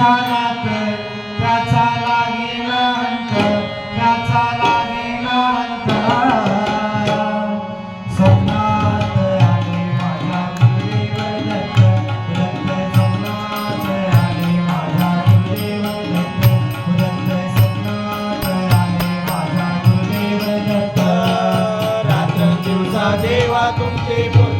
ध्यानात त्याचा लागेना अंत त्याचा लागेना अंत. स्वप्नात आले माझ्या दत्त स्वप्नात आले माझ्या गुरुदेव दत्त स्वप्नात आले माझ्या गुरुदेव दत्त रात्र दिवसा देवा तुमचे बोलते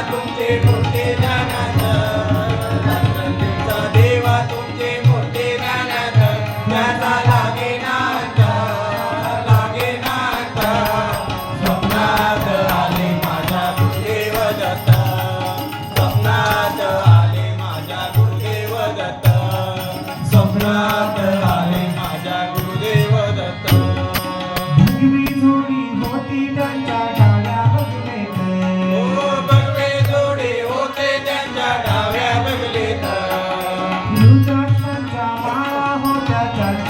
Chicago. Tata.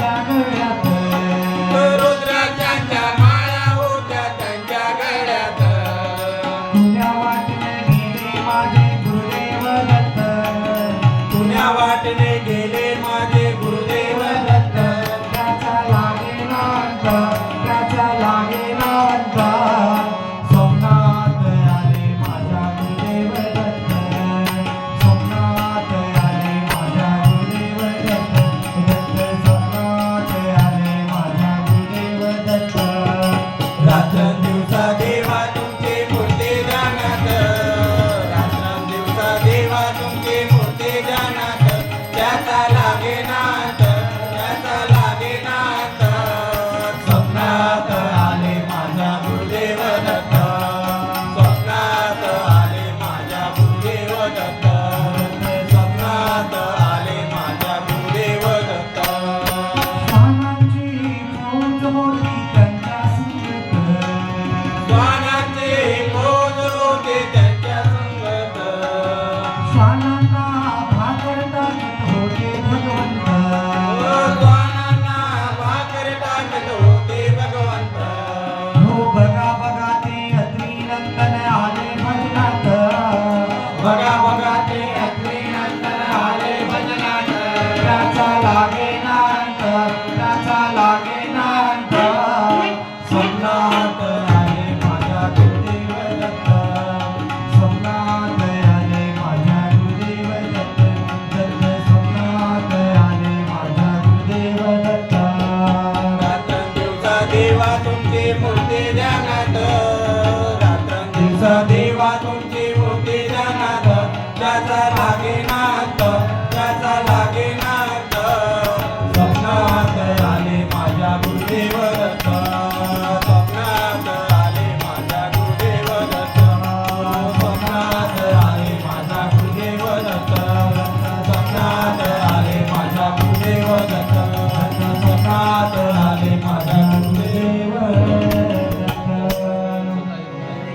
耍啦啦。त्याचा लागेना